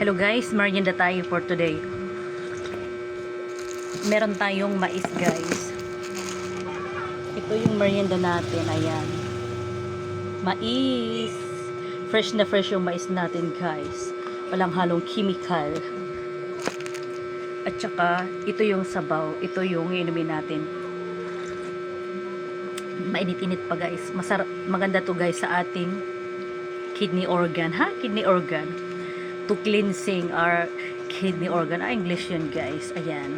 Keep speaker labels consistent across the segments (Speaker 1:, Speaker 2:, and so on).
Speaker 1: Hello guys, merienda tayo for today. Meron tayong mais guys. Ito yung merienda natin, ayan. Mais. Fresh na fresh yung mais natin guys. Walang halong chemical. At saka, ito yung sabaw. Ito yung inumin natin. Mainit-init pa guys. Masarap, maganda to guys sa ating kidney organ. Ha? Kidney organ. To cleansing our kidney organ. Ah, English yun guys. Ayan.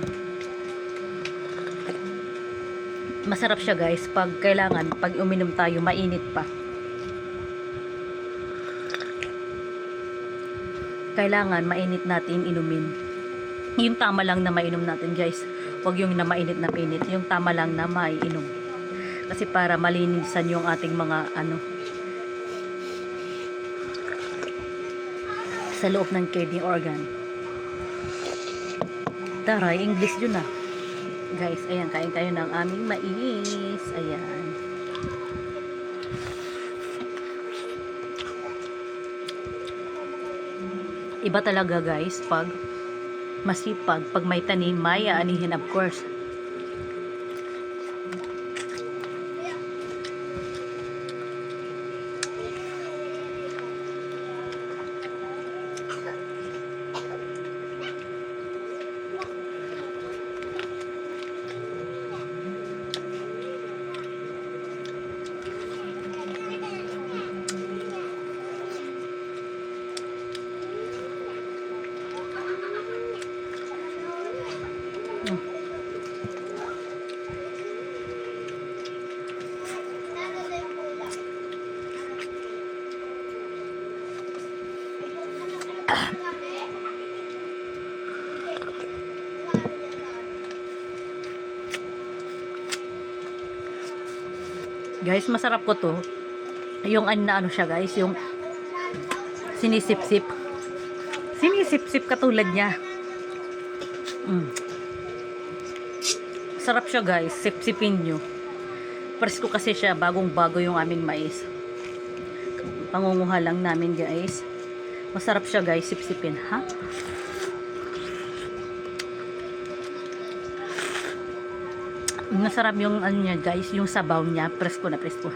Speaker 1: Masarap siya guys pag kailangan, pag uminom tayo, mainit pa. Kailangan mainit natin inumin. Yung tama lang na mainom natin guys. Huwag yung na mainit na mainit. Yung tama lang na maiinom. Kasi para malinisan yung ating mga ano sa loob ng kidney organ. Taray, English yun ah. Guys, ayan, kain tayo ng aming mais. Ayan. Iba talaga guys pag masipag, pag may tanim, may aanihin of course. Guys, masarap ko to. Yung ano ano siya guys, yung sinisip-sip. Sinisip-sip katulad niya. Mm. Sarap siya guys, sip-sipin nyo. Presko kasi siya, bagong-bago yung aming mais. Pangunguha lang namin guys. Masarap siya guys, sip-sipin, ha? Masarap yung ano niya guys, yung sabaw niya, presko na presko.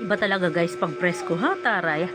Speaker 1: Iba talaga guys pag presko ha, taray.